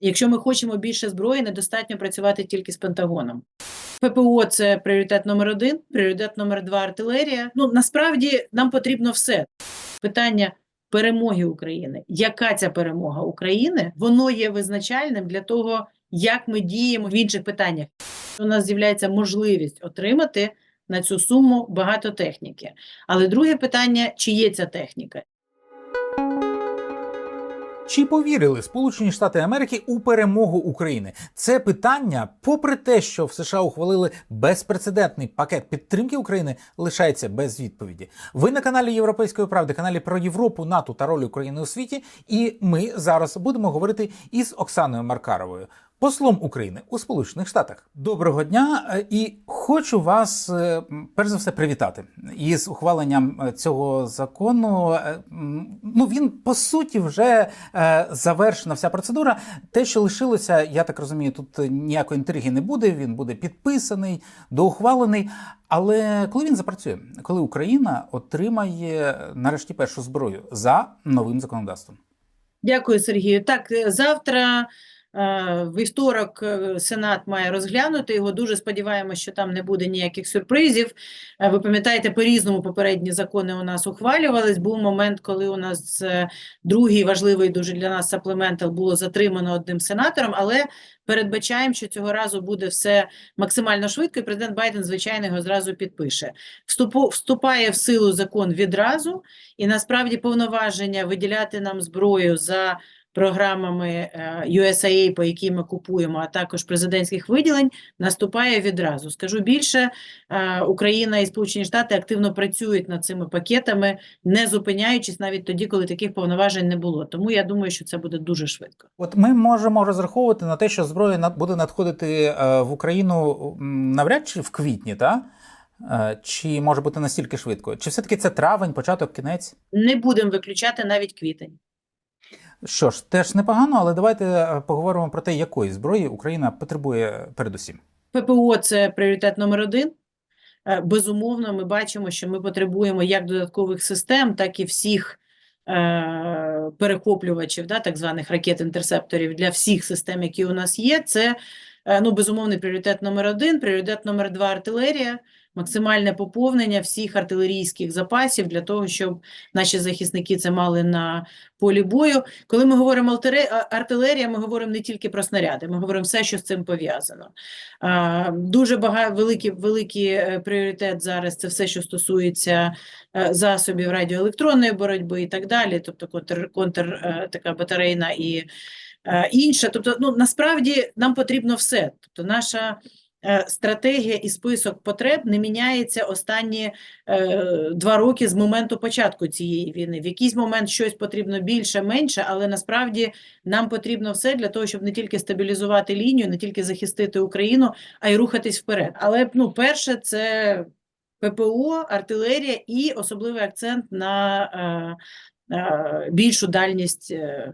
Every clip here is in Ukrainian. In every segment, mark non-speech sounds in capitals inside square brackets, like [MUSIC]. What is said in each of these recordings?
Якщо ми хочемо більше зброї, недостатньо працювати тільки з Пентагоном. ППО це пріоритет номер один, пріоритет номер два артилерія. Ну насправді нам потрібно все. Питання перемоги України. Яка ця перемога України? Воно є визначальним для того, як ми діємо в інших питаннях. У нас з'являється можливість отримати на цю суму багато техніки. Але друге питання: чи є ця техніка? Чи повірили Сполучені Штати Америки у перемогу України? Це питання, попри те, що в США ухвалили безпрецедентний пакет підтримки України, лишається без відповіді. Ви на каналі Європейської правди, каналі про Європу, НАТО та роль України у світі. І ми зараз будемо говорити із Оксаною Маркаровою. Послом України у Сполучених Штатах доброго дня, Е, і хочу вас е, перш за все привітати із ухваленням е, цього закону. Ну він по суті вже завершена вся процедура. Те, що лишилося, я так розумію, тут ніякої інтриги не буде. Він буде підписаний, доухвалений. Але коли він запрацює, коли Україна отримає нарешті першу зброю за новим законодавством. Дякую, Сергію. Так, завтра, вівторок, е, Сенат має розглянути його. Дуже сподіваємося, що там не буде ніяких сюрпризів. Е, Ви пам'ятаєте, по-різному попередні закони у нас ухвалювались. Був момент, коли у нас е, другий важливий дуже для нас саплементал було затримано одним сенатором, але передбачаємо, що цього разу буде все максимально швидко, і президент Байден, звичайно, його зразу підпише. Вступає в силу закон відразу, і насправді повноваження виділяти нам зброю за програмами е, USAA, по яким ми купуємо, а також президентських виділень, наступає відразу. Скажу більше, е, Україна і Сполучені Штати активно працюють над цими пакетами, не зупиняючись навіть тоді, коли таких повноважень не було. Тому я думаю, що це буде дуже швидко. От ми можемо розраховувати на те, що зброя буде надходити е, в Україну навряд чи в квітні, та? Е, Чи може бути настільки швидко? Чи все-таки це травень, початок, кінець? Не будемо виключати навіть квітень. Що ж, теж непогано, але давайте е, поговоримо про те, якої зброї Україна потребує передусім. ППО це пріоритет номер один. Е, Безумовно, ми бачимо, що ми потребуємо як додаткових систем, так і всіх е, перехоплювачів, да, так званих ракет-інтерсепторів для всіх систем, які у нас є. Це е, ну, безумовний пріоритет номер один, пріоритет номер два артилерія, максимальне поповнення всіх артилерійських запасів для того, щоб наші захисники це мали на полі бою. Коли ми говоримо артиле- артилерія, ми говоримо не тільки про снаряди, ми говоримо все, що з цим пов'язано. Дуже багато великий, великий пріоритет зараз це все, що стосується е, засобів радіоелектронної боротьби і так далі, тобто контр, контр е, така батарейна і е, інша. Тобто, ну насправді нам потрібно все. Тобто, наша стратегія і список потреб не міняється останні е, два роки з моменту початку цієї війни. В якийсь момент щось потрібно більше, менше, але насправді нам потрібно все для того, щоб не тільки стабілізувати лінію, не тільки захистити Україну, а й рухатись вперед. Але ну, перше, це ППО, артилерія і особливий акцент на е, е, більшу дальність е,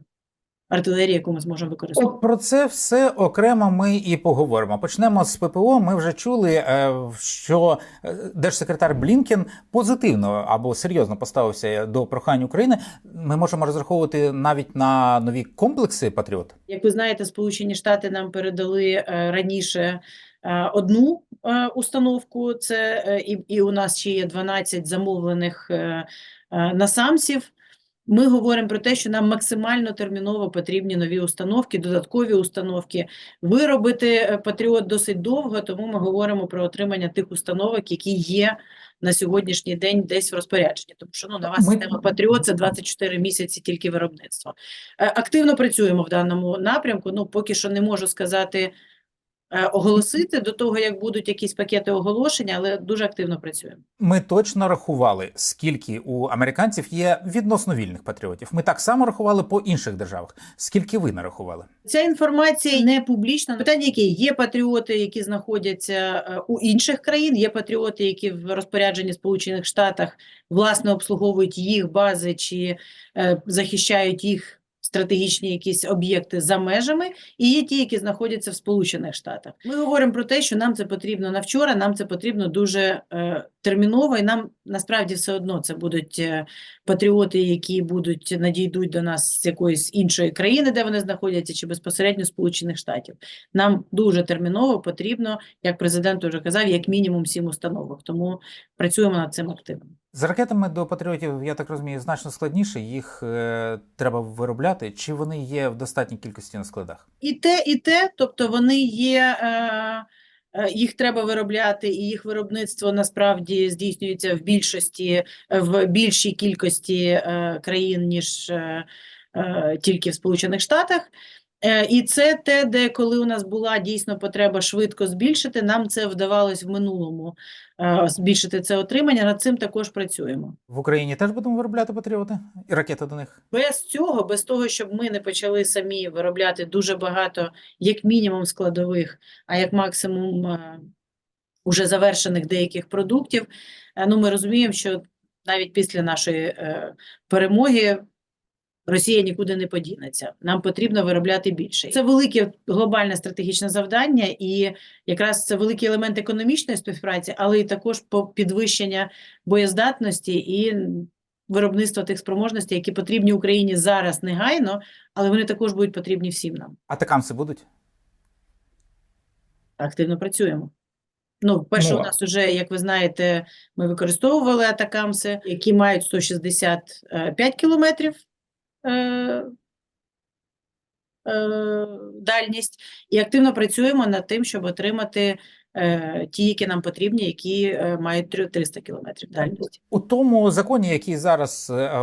артилерії, яку ми зможемо використовувати. От про це все окремо ми і поговоримо. Почнемо з ППО. Ми вже чули, е, що е, держсекретар Блінкен позитивно або серйозно поставився до прохань України. Ми можемо розраховувати навіть на нові комплекси Патріот. Як ви знаєте, Сполучені Штати нам передали е, раніше одну установку. Це і, і у нас ще є 12 замовлених насамсів. Ми говоримо про те, що нам максимально терміново потрібні нові установки, додаткові установки. Виробити е, Патріот досить довго, тому ми говоримо про отримання тих установок, які є на сьогоднішній день десь в розпорядженні. Тому що ну, нова Ми- система Патріот це 24 місяці тільки виробництва. Е, Активно працюємо в даному напрямку. Ну, поки що не можу сказати, оголосити до того, як будуть якісь пакети оголошення, але дуже активно працюємо. Ми точно рахували, скільки у американців є відносно вільних патріотів. Ми так само рахували по інших державах. Скільки ви нарахували? Ця інформація не публічна. Питання, які є патріоти, які знаходяться е, у інших країн, є патріоти, які в розпорядженні Сполучених Штатах власне обслуговують їх бази чи е, захищають їх стратегічні якісь об'єкти за межами, і є ті, які знаходяться в Сполучених Штатах. Ми говоримо про те, що нам це потрібно на вчора, нам це потрібно дуже е, терміново, і нам насправді все одно це будуть е, патріоти, які будуть надійдуть до нас з якоїсь іншої країни, де вони знаходяться, чи безпосередньо Сполучених Штатів. Нам дуже терміново потрібно, як президент вже казав, як мінімум сім установок. Тому працюємо над цим активно. З ракетами до патріотів, я так розумію, значно складніше. Їх е, треба виробляти. Чи вони є в достатній кількості на складах? І те, і те, тобто вони є, е, е, їх треба виробляти, і їх виробництво насправді здійснюється в більшості, в більшій кількості е, країн, ніж е, тільки в Сполучених Штатах. Е, І це те, де коли у нас була дійсно потреба швидко збільшити, нам це вдавалось в минулому е, збільшити це отримання. Над цим також працюємо. В Україні теж будемо виробляти патріоти і ракети до них. Без цього, без того, щоб ми не почали самі виробляти дуже багато, як мінімум, складових, а як максимум е, уже завершених деяких продуктів, ну ми розуміємо, що навіть після нашої перемоги Росія нікуди не подінеться. Нам потрібно виробляти більше. Це велике глобальне стратегічне завдання, і якраз це великий елемент економічної співпраці, але і також по підвищення боєздатності і виробництва тих спроможностей, які потрібні Україні зараз негайно, але вони також будуть потрібні всім нам. Атакамси будуть? Активно працюємо. Ну, перше, Ну, у нас вже, як ви знаєте, ми використовували атакамси, які мають 165 кілометрів е, е, дальність, і активно працюємо над тим, щоб отримати е, ті, які нам потрібні, які е, мають три- 300 кілометрів дальність. У тому законі, який зараз е,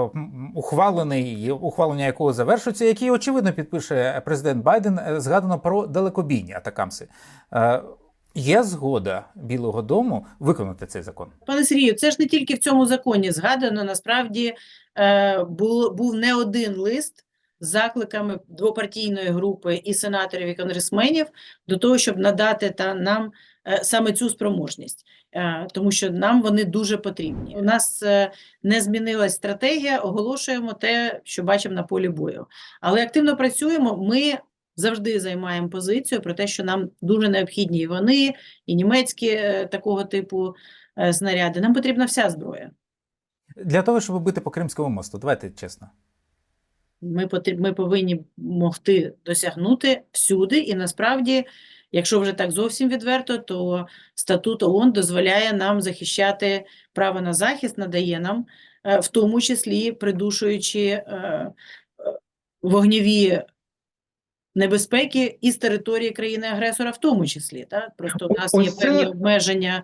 ухвалений, ухвалення якого завершується, який очевидно підпише президент Байден, е, згадано про далекобійні атакамси. Е, Є згода Білого Дому виконати цей закон. Пане Сергію, це ж не тільки в цьому законі згадано. Насправді е, був, був не один лист з закликами двопартійної групи і сенаторів, і конгресменів до того, щоб надати та нам е, саме цю спроможність, е, тому що нам вони дуже потрібні. У нас е, не змінилась стратегія, оголошуємо те, що бачимо на полі бою. Але активно працюємо. Ми завжди займаємо позицію про те, що нам дуже необхідні і вони, і німецькі е, такого типу е, снаряди. Нам потрібна вся зброя. Для того, щоб бити по Кримському мосту, давайте чесно. Ми, ми повинні могти досягнути всюди, і насправді, якщо вже так зовсім відверто, то статут ООН дозволяє нам захищати право на захист, надає нам, е, в тому числі придушуючи е, е, вогневі небезпеки із території країни-агресора, в тому числі. Так? Просто у нас є певні обмеження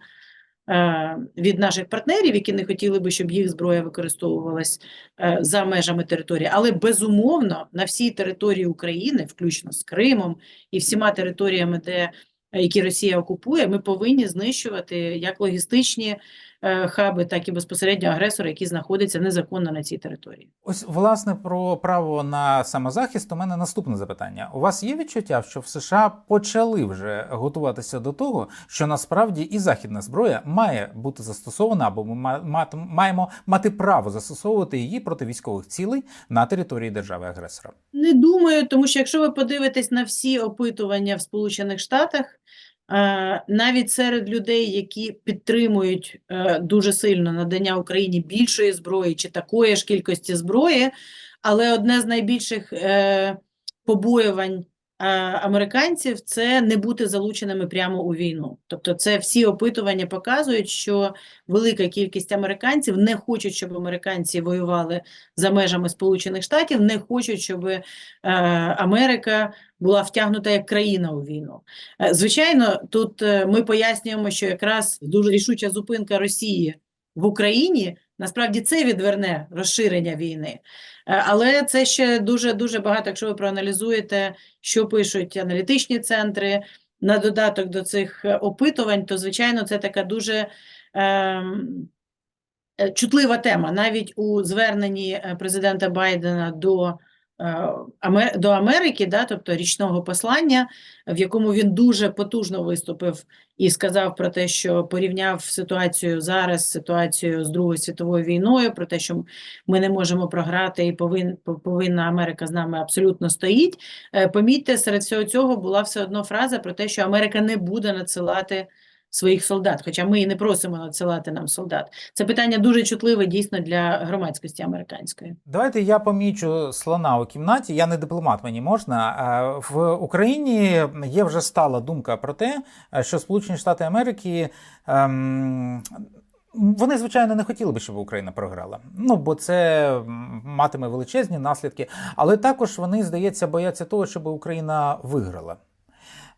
від наших партнерів, які не хотіли би, щоб їх зброя використовувалась е, за межами території. Але безумовно на всій території України, включно з Кримом і всіма територіями, де е, які Росія окупує, ми повинні знищувати як логістичні е, хаби, так і безпосередньо агресора, які знаходяться незаконно на цій території. Ось власне про право на самозахист. У мене наступне запитання. У вас є відчуття, що в США почали вже готуватися до того, що насправді і західна зброя має бути застосована, або ми маємо мати право застосовувати її проти військових цілей на території держави-агресора? Не думаю, тому що якщо ви подивитесь на всі опитування в Сполучених Штатах, е, навіть серед людей, які підтримують е, дуже сильно надання Україні більшої зброї чи такої ж кількості зброї, але одне з найбільших е, побоювань е, американців це не бути залученими прямо у війну. Тобто, це всі опитування показують, що велика кількість американців не хочуть, щоб американці воювали за межами Сполучених Штатів, не хочуть, щоб е, Америка була втягнута як країна у війну. Е, Звичайно, тут е, ми пояснюємо, що якраз дуже рішуча зупинка Росії в Україні насправді це відверне розширення війни. Е, Але це ще дуже дуже багато, якщо ви проаналізуєте, що пишуть аналітичні центри на додаток до цих е, опитувань, то звичайно це така дуже. ем, е, Чутлива тема навіть у зверненні президента Байдена до до Америки, да, тобто річного послання, в якому він дуже потужно виступив і сказав про те, що порівняв ситуацію зараз з ситуацією з Другою світовою війною, про те, що ми не можемо програти і повин, повинна Америка з нами абсолютно стоїть. Е, Помітьте, серед всього цього була все одно фраза про те, що Америка не буде надсилати своїх солдат, хоча ми і не просимо надсилати нам солдат. Це питання дуже чутливе дійсно для громадськості американської. Давайте я помічу слона у кімнаті. Я не дипломат, мені можна. Е, В Україні є вже стала думка про те, що Сполучені Штати Америки. ем, Вони, звичайно, не хотіли би, щоб Україна програла. Ну, бо це матиме величезні наслідки. Але також вони, здається, бояться того, щоб Україна виграла.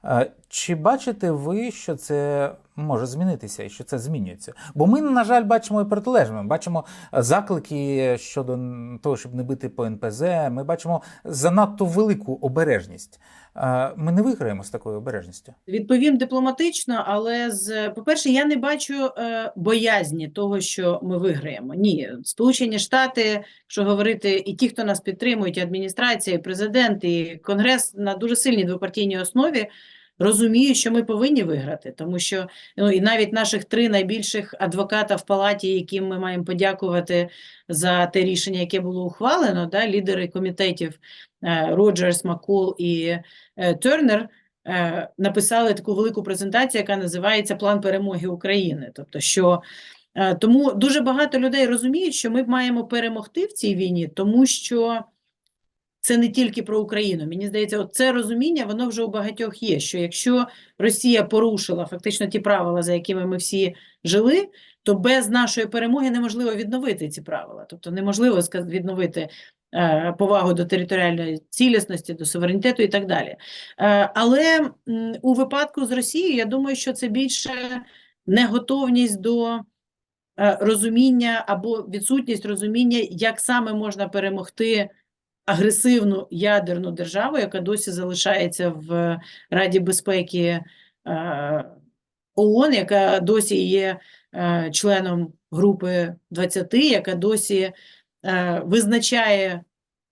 Е, Чи бачите ви, що це може змінитися і що це змінюється? Бо ми, на жаль, бачимо і протилежне. Ми бачимо заклики щодо того, щоб не бити по НПЗ. Ми бачимо занадто велику обережність. Ми не виграємо з такою обережністю. Відповім дипломатично, але з по-перше, я не бачу е, боязні того, що ми виграємо. Ні, Сполучені Штати, якщо говорити, і ті, хто нас підтримують, і адміністрація, і президент, і конгрес на дуже сильній двопартійній основі. Розуміють, що ми повинні виграти, тому що ну і навіть наших три найбільших адвоката в палаті, яким ми маємо подякувати за те рішення, яке було ухвалено, да, лідери комітетів е, Роджерс, Маккол і е, Тернер, е, написали таку велику презентацію, яка називається План перемоги України. Тобто, що тому дуже багато людей розуміють, що ми маємо перемогти в цій війні, тому що це не тільки про Україну. Мені здається, от це розуміння, воно вже у багатьох є. Що якщо Росія порушила фактично ті правила, за якими ми всі жили, то без нашої перемоги неможливо відновити ці правила. Тобто неможливо відновити е, повагу до територіальної цілісності, до суверенітету і так далі. Е, Але у випадку з Росією, я думаю, що це більше неготовність до е, розуміння або відсутність розуміння, як саме можна перемогти агресивну ядерну державу, яка досі залишається в Раді безпеки е, ООН, яка досі є е, членом групи 20, яка досі е, визначає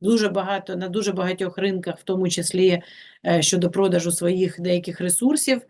дуже багато на дуже багатьох ринках, в тому числі щодо продажу своїх деяких ресурсів,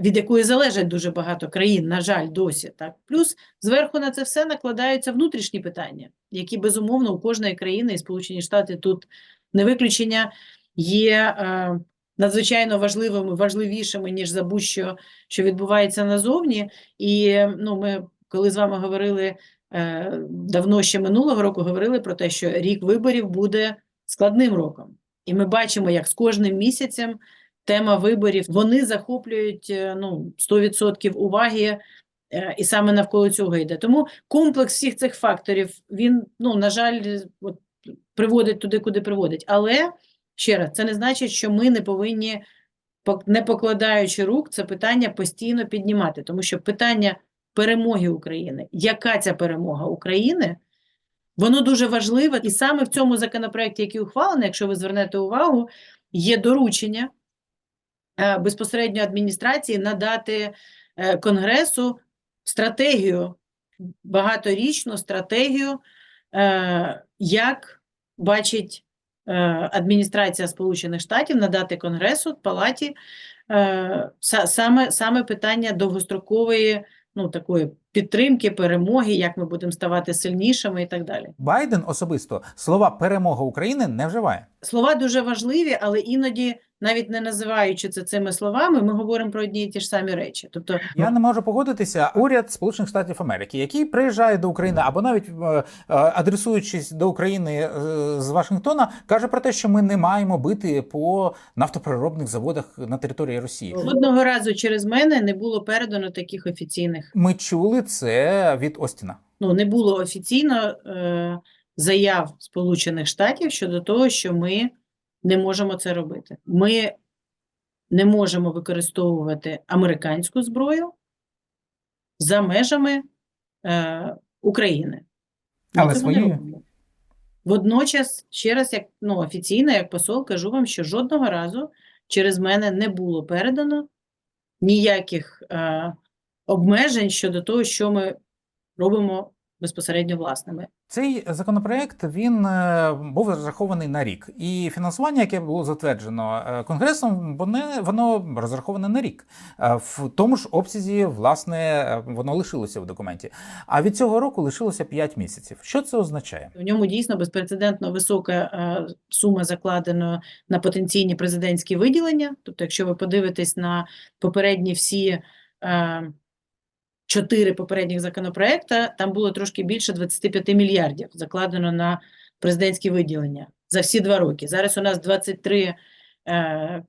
від якої залежать дуже багато країн, на жаль, досі. Так плюс зверху на це все накладаються внутрішні питання, які безумовно у кожної країни, і Сполучені Штати тут не виключення, є е, надзвичайно важливими, важливішими ніж за будь-що, що відбувається назовні. І ну, ми, коли з вами говорили е, давно ще минулого року, говорили про те, що рік виборів буде складним роком. І ми бачимо, як з кожним місяцем тема виборів вони захоплюють е, ну, 100% уваги. Е, І саме навколо цього йде. Тому комплекс всіх цих факторів, він, ну, на жаль, от, приводить туди, куди приводить. Але, ще раз, це не значить, що ми не повинні, не покладаючи рук, це питання постійно піднімати. Тому що питання перемоги України, яка ця перемога України, воно дуже важливе. І саме в цьому законопроекті, який ухвалений, якщо ви звернете увагу, є доручення е, безпосередньо адміністрації надати е, Конгресу стратегію, багаторічну стратегію, е, як бачить е, адміністрація Сполучених Штатів надати Конгресу, Палаті е, саме, саме питання довгострокової ну, такої підтримки, перемоги, як ми будемо ставати сильнішими і так далі. Байден особисто слова перемога України не вживає. Слова дуже важливі, але іноді, навіть не називаючи це цими словами, ми говоримо про одні і ті ж самі речі. Тобто, Я не можу погодитися. Уряд Сполучених Штатів Америки, який приїжджає до України, або навіть е, е, адресуючись до України е, з Вашингтона, каже про те, що ми не маємо бити по нафтопереробних заводах на території Росії. жодного разу через мене не було передано таких офіційних. Ми чули це від Остіна. Ну, не було офіційно е, заяв Сполучених Штатів щодо того, що ми не можемо це робити. Ми не можемо використовувати американську зброю за межами е, України. Ми Але робимо. Водночас, ще раз, як ну, офіційно, як посол, кажу вам, що жодного разу через мене не було передано ніяких е, обмежень щодо того, що ми робимо безпосередньо власними. Цей законопроект він е, був розрахований на рік, і фінансування, яке було затверджено е, конгресом, воно, воно розраховане на рік. Е, В тому ж обсязі, власне, воно лишилося в документі. А від цього року лишилося 5 місяців. Що це означає? В ньому дійсно безпрецедентно висока сума закладена на потенційні президентські виділення. Тобто, якщо ви подивитесь на попередні всі чотири попередніх законопроекта, там було трошки більше 25 мільярдів закладено на президентські виділення за всі два роки. Зараз у нас 23 е,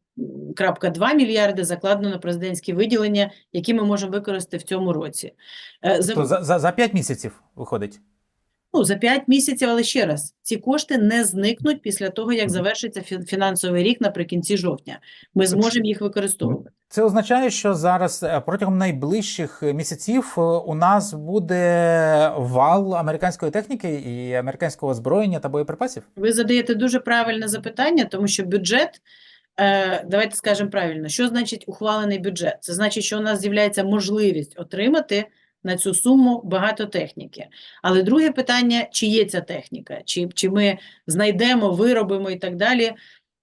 крапка 2 мільярди закладено на президентські виділення, які ми можемо використати в цьому році. Е, за- за, за, за 5 місяців виходить. Ну, за 5 місяців, але ще раз, ці кошти не зникнуть після того, як завершиться фі- фінансовий рік наприкінці жовтня. Ми зможемо їх використовувати. Це означає, що зараз е, протягом найближчих місяців е, у нас буде вал американської техніки і американського озброєння та боєприпасів. Ви задаєте дуже правильне запитання, тому що бюджет, е, давайте скажемо правильно, що значить ухвалений бюджет? Це значить, що у нас з'являється можливість отримати на цю суму багато техніки. Але друге питання, чи є ця техніка, чи, чи ми знайдемо, виробимо і так далі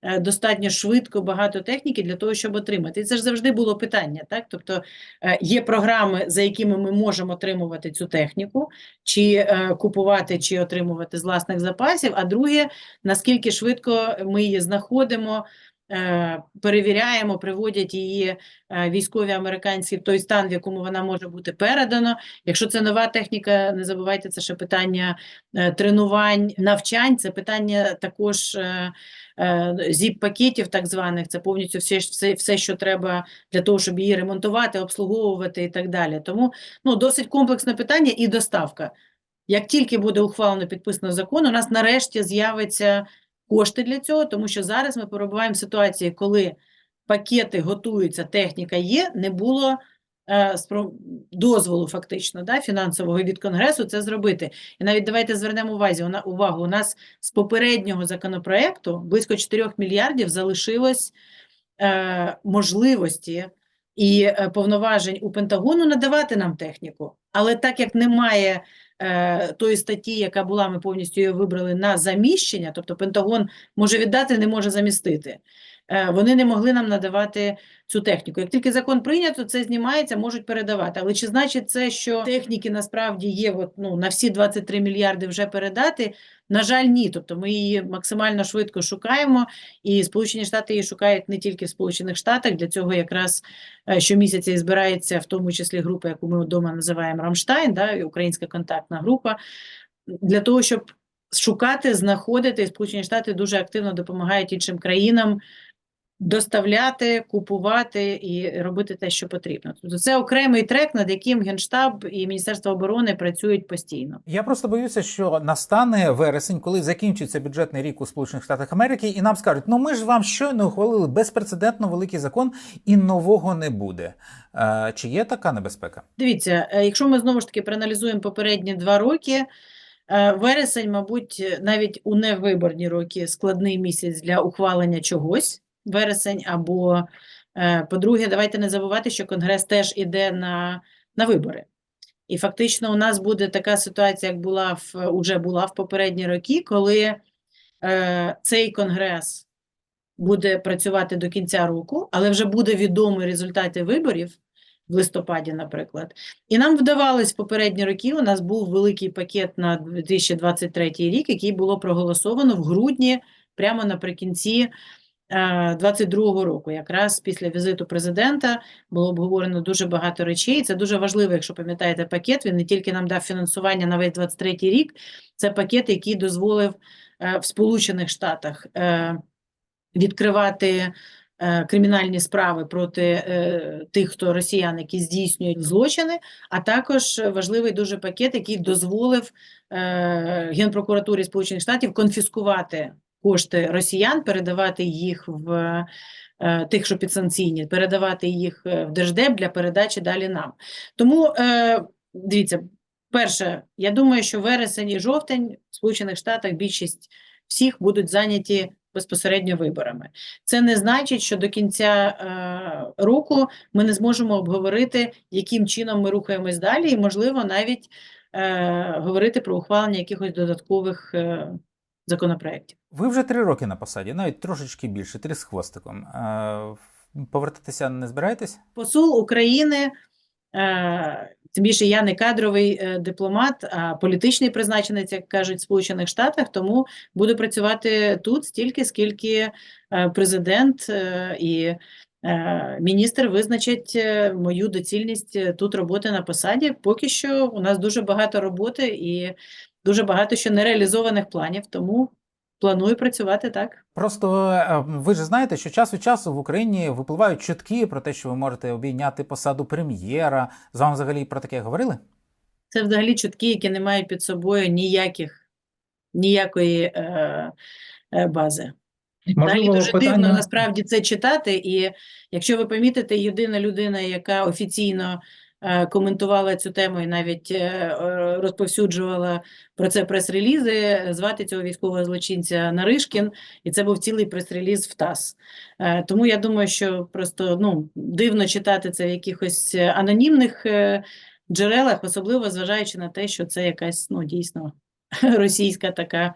е, достатньо швидко багато техніки для того, щоб отримати. І це ж завжди було питання, так? Тобто е, є програми, за якими ми можемо отримувати цю техніку, чи е, купувати, чи отримувати з власних запасів. А друге, наскільки швидко ми її знаходимо, перевіряємо, приводять її е, військові американці в той стан, в якому вона може бути передано. Якщо це нова техніка, не забувайте, це ще питання е, тренувань, навчань, це питання також е, е, зіп-пакетів так званих, це повністю все, все, все, що треба для того, щоб її ремонтувати, обслуговувати і так далі. Тому ну, досить комплексне питання і доставка. Як тільки буде ухвалено підписано закон, у нас нарешті з'явиться кошти для цього, тому що зараз ми перебуваємо в ситуації, коли пакети готуються, техніка є, не було е, дозволу фактично да, фінансового від Конгресу це зробити. І навіть давайте звернемо увазі, увагу, у нас з попереднього законопроекту близько 4 мільярдів залишилось е, можливості і е, повноважень у Пентагону надавати нам техніку. Але так як немає тої статті, яка була, ми повністю її вибрали на заміщення, тобто Пентагон може віддати, не може замістити. Е, Вони не могли нам надавати цю техніку. Як тільки закон прийнято, це знімається, можуть передавати. Але чи значить це, що техніки насправді є от, ну, на всі 23 мільярди вже передати? На жаль, ні. Тобто ми її максимально швидко шукаємо, і Сполучені Штати її шукають не тільки в Сполучених Штатах. Для цього якраз е, щомісяця і збирається в тому числі група, яку ми вдома називаємо Рамштайн, да, українська контактна група, для того, щоб шукати, знаходити, і Сполучені Штати дуже активно допомагають іншим країнам доставляти, купувати і робити те, що потрібно. Тобто це окремий трек, над яким Генштаб і Міністерство оборони працюють постійно. Я просто боюся, що настане вересень, коли закінчиться бюджетний рік у Сполучених Штатах Америки, і нам скажуть: ну ми ж вам щойно ухвалили безпрецедентно великий закон, і нового не буде. Е, чи є така небезпека? Дивіться, е, якщо ми знову ж таки проаналізуємо попередні два роки, е, вересень, мабуть, навіть у невиборні роки складний місяць для ухвалення чогось. Вересень або, е, по-друге, давайте не забувати, що Конгрес теж іде на, на вибори. І фактично у нас буде така ситуація, як була в, уже була в попередні роки, коли е, цей Конгрес буде працювати до кінця року, але вже буде відомі результати виборів в листопаді, наприклад. І нам вдавалось в попередні роки, у нас був великий пакет на 2023 рік, який було проголосовано в грудні, прямо наприкінці е, 22 року. Якраз після візиту президента було обговорено дуже багато речей. Це дуже важливо, якщо пам'ятаєте пакет. Він не тільки нам дав фінансування на весь 23 рік, це пакет, який дозволив е, в Сполучених Штатах е, відкривати е, кримінальні справи проти е, тих, хто росіян, які здійснюють злочини, а також важливий дуже пакет, який дозволив е, Генпрокуратурі Сполучених Штатів конфіскувати кошти росіян, передавати їх в е, тих, що підсанкційні, передавати їх е, в Держдеп для передачі далі нам. Тому е, дивіться, перше, я думаю, що вересень і жовтень в Сполучених Штатах більшість всіх будуть зайняті безпосередньо виборами. Це не значить, що до кінця е, року ми не зможемо обговорити, яким чином ми рухаємось далі, і, можливо, навіть е, говорити про ухвалення якихось додаткових е, законопроєктів. Ви вже три роки на посаді, навіть трошечки більше, три з хвостиком. Е, Повертатися не збираєтесь? Посол України, е, тим більше я не кадровий е, дипломат, а політичний призначенець, як кажуть в Сполучених Штатах, тому буду працювати тут стільки, скільки президент і міністр визначать мою доцільність тут роботи на посаді. Поки що у нас дуже багато роботи і дуже багато ще нереалізованих планів, тому планую працювати так. Просто е, ви ж знаєте, що час від часу в Україні випливають чутки про те, що ви можете обійняти посаду прем'єра. З вами взагалі про таке говорили? Це взагалі чутки, які не мають під собою ніяких, ніякої е, е, бази. Далі дуже дивно насправді це читати, і якщо ви помітите, єдина людина, яка офіційно коментувала цю тему і навіть е, е, розповсюджувала про це прес-релізи, звати цього військового злочинця Наришкін, і це був цілий прес-реліз в ТАСС. Е, тому я думаю, що просто ну, дивно читати це в якихось е, анонімних е, джерелах, особливо зважаючи на те, що це якась ну, дійсно [LAUGHS] російська така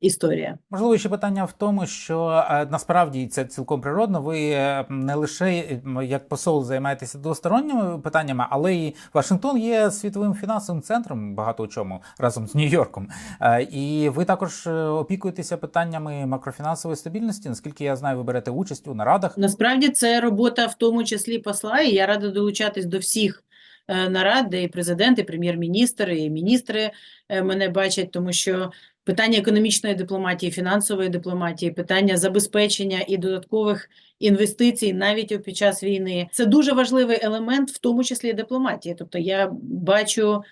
історія. Можливо, ще питання в тому, що е, насправді це цілком природно. Ви е, не лише е, як посол займаєтеся двосторонніми питаннями, але і Вашингтон є світовим фінансовим центром багато у чому разом з Нью-Йорком. І ви також опікуєтеся питаннями макрофінансової стабільності. Наскільки я знаю, ви берете участь у нарадах. Насправді це робота в тому числі посла, і я рада долучатись до всіх нарад, де і президент, і прем'єр-міністр, і міністри мене бачать, тому що питання економічної дипломатії, фінансової дипломатії, питання забезпечення і додаткових інвестицій навіть під час війни це дуже важливий елемент, в тому числі дипломатії. Тобто я бачу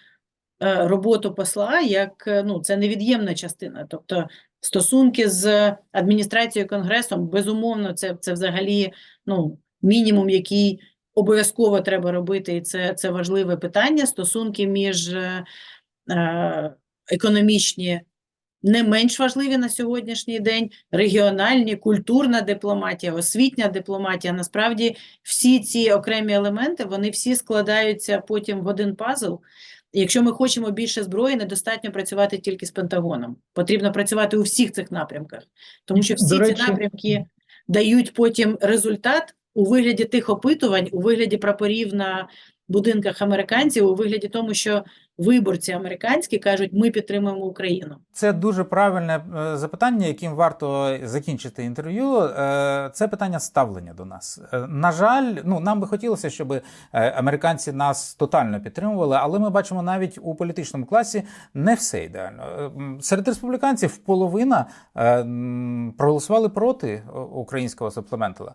е, роботу посла як е, ну, це невід'ємна частина. Тобто стосунки з адміністрацією Конгресом, безумовно, це, це взагалі ну, мінімум, який обов'язково треба робити, і це, це важливе питання. Стосунки між е, економічні не менш важливі на сьогоднішній день, регіональні, культурна дипломатія, освітня дипломатія. Насправді всі ці окремі елементи, вони всі складаються потім в один пазл. І Якщо ми хочемо більше зброї, недостатньо працювати тільки з Пентагоном. Потрібно працювати у всіх цих напрямках, тому що всі До ці напрямки дають потім результат у вигляді тих опитувань, у вигляді прапорів на будинках американців, у вигляді тому, що виборці американські кажуть, ми підтримуємо Україну. Це дуже правильне е, запитання, яким варто закінчити інтерв'ю. Е, Це питання ставлення до нас. Е, На жаль, ну нам би хотілося, щоб американці нас тотально підтримували, але ми бачимо навіть у політичному класі не все ідеально. Серед республіканців половина проголосували проти українського суплементала.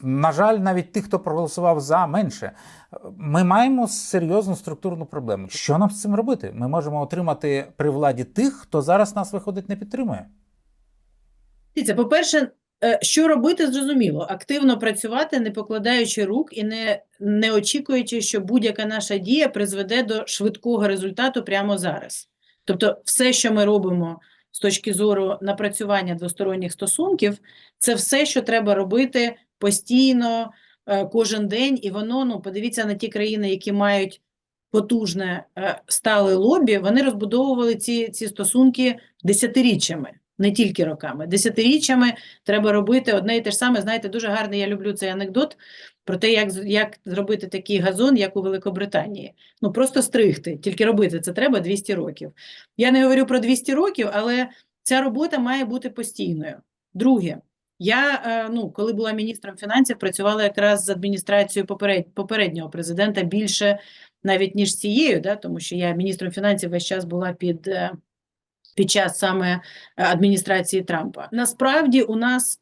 На жаль, навіть тих, хто проголосував за менше. Ми маємо серйозну структурну проблему. Що нам з цим робити? Ми можемо отримати при владі тих, хто зараз нас виходить не підтримує. Дивіться, по-перше, е, що робити, зрозуміло. Активно працювати, не покладаючи рук і не, не очікуючи, що будь-яка наша дія призведе до швидкого результату прямо зараз. Тобто, все, що ми робимо з точки зору напрацювання двосторонніх стосунків, це все, що треба робити постійно, кожен день, і воно, ну, подивіться на ті країни, які мають потужне е, стале лобі, вони розбудовували ці, ці стосунки десятиріччями, не тільки роками. Десятиріччями треба робити одне і те ж саме. Знаєте, дуже гарний, я люблю цей анекдот про те, як, як зробити такий газон, як у Великобританії. Ну, просто стригти, тільки робити це треба 200 років. Я не говорю про 200 років, але ця робота має бути постійною. Друге, я, е, ну, коли була міністром фінансів, працювала якраз з адміністрацією поперед, попереднього президента більше навіть ніж цією, да, тому що я міністром фінансів весь час була під, е, під час саме е, адміністрації Трампа. Насправді у нас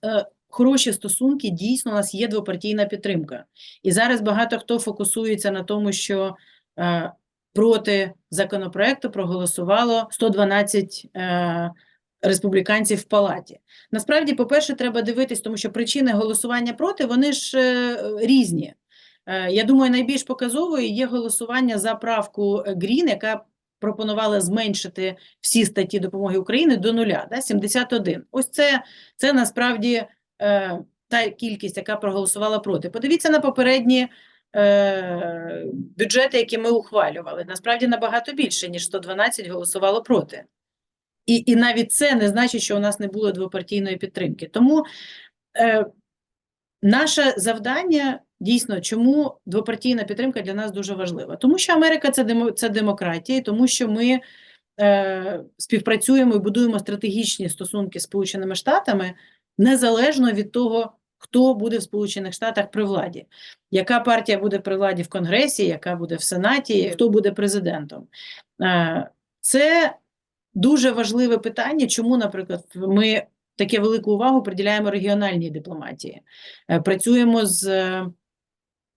хороші стосунки, дійсно, у нас є двопартійна підтримка. І зараз багато хто фокусується на тому, що проти законопроекту проголосувало 112 е, республіканців в палаті. Насправді, по-перше, треба дивитись, тому що причини голосування проти, вони ж е, різні. Е, Я думаю, найбільш показовою є голосування за правку Грін, яка пропонувала зменшити всі статті допомоги Україні до нуля, да, 71. Ось це, це насправді е, та кількість, яка проголосувала проти. Подивіться на попередні е, бюджети, які ми ухвалювали. Насправді набагато більше, ніж 112 голосувало проти. І, і навіть це не значить, що у нас не було двопартійної підтримки. Тому е, наше завдання дійсно, чому двопартійна підтримка для нас дуже важлива? Тому що Америка це, демо, це демократія, тому що ми е, співпрацюємо і будуємо стратегічні стосунки з Сполученими Штатами незалежно від того, хто буде в Сполучених Штатах при владі, яка партія буде при владі в Конгресі, яка буде в Сенаті, хто буде президентом. Е, Це дуже важливе питання, чому, наприклад, ми таке велику увагу приділяємо регіональній дипломатії. Е, Працюємо з е,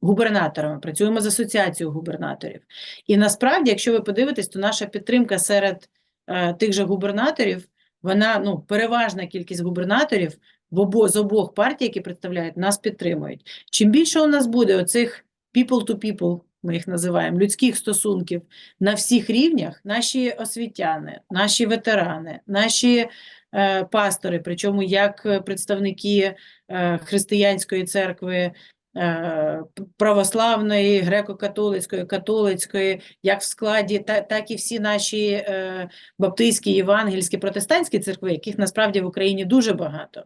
губернаторами, працюємо з асоціацією губернаторів. І насправді, якщо ви подивитесь, то наша підтримка серед е, тих же губернаторів, вона ну переважна кількість губернаторів в обо, з обох партій, які представляють, нас підтримують. Чим більше у нас буде оцих people to people, ми їх називаємо, людських стосунків на всіх рівнях, наші освітяни, наші ветерани, наші е, пастори, причому як представники е, християнської церкви, е, православної, греко-католицької, католицької, як в складі, та, так і всі наші е, баптистські, євангельські, протестантські церкви, яких насправді в Україні дуже багато.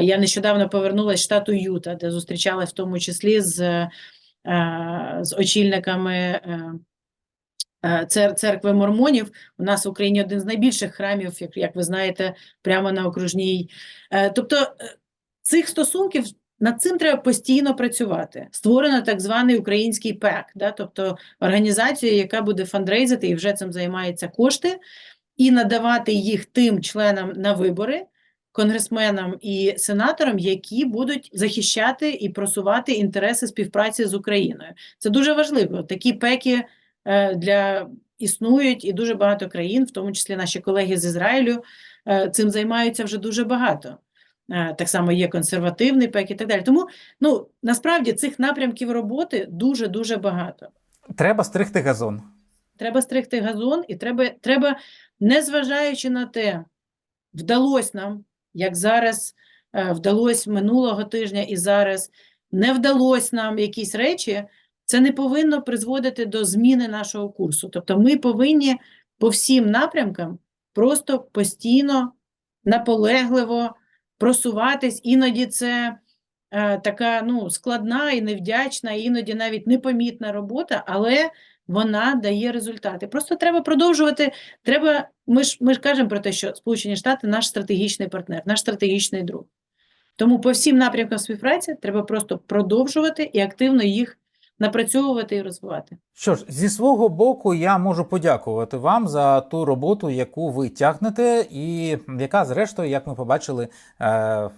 Я нещодавно повернулася з штату Юта, де зустрічалася в тому числі з, з очільниками е, е, цер- церкви мормонів. У нас в Україні один з найбільших храмів, як, як ви знаєте, прямо на окружній. Е, Тобто е, цих стосунків над цим треба постійно працювати. Створено так званий український ПЕК, да? тобто організація, яка буде фандрейзити і вже цим займається кошти, і надавати їх тим членам на вибори, конгресменам і сенаторам, які будуть захищати і просувати інтереси співпраці з Україною. Це дуже важливо. Такі пеки е, для існують, і дуже багато країн, в тому числі наші колеги з Ізраїлю, е, цим займаються вже дуже багато. Е, Так само є консервативний пек і так далі. Тому ну насправді цих напрямків роботи дуже дуже багато. Треба стригти газон. Треба стригти газон, і треба, треба, незважаючи на те, вдалося нам, як зараз е, вдалося минулого тижня і зараз, не вдалося нам якісь речі, це не повинно призводити до зміни нашого курсу. Тобто ми повинні по всім напрямкам просто постійно, наполегливо просуватись. Іноді це е, така ну, складна і невдячна, іноді навіть непомітна робота, але вона дає результати. Просто треба продовжувати. Треба, ми ж ми ж кажемо про те, що Сполучені Штати наш стратегічний партнер, наш стратегічний друг. Тому по всім напрямкам співпраці треба просто продовжувати і активно їх напрацьовувати і розвивати. Що ж, зі свого боку, я можу подякувати вам за ту роботу, яку ви тягнете, і яка, зрештою, як ми побачили е,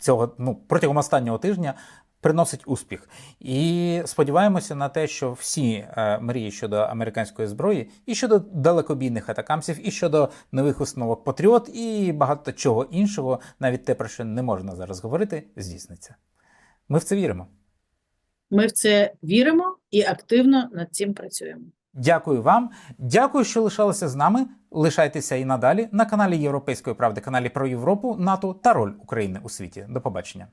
цього ну, протягом останнього тижня. Приносить успіх, і сподіваємося на те, що всі е, мрії щодо американської зброї, і щодо далекобійних атакамсів, і щодо нових установок Патріот, і багато чого іншого, навіть те, про що не можна зараз говорити, здійсниться. Ми в це віримо. Ми в це віримо і активно над цим працюємо. Дякую вам. Дякую, що лишалися з нами. Лишайтеся і надалі на каналі Європейської правди, каналі про Європу, НАТО та роль України у світі. До побачення.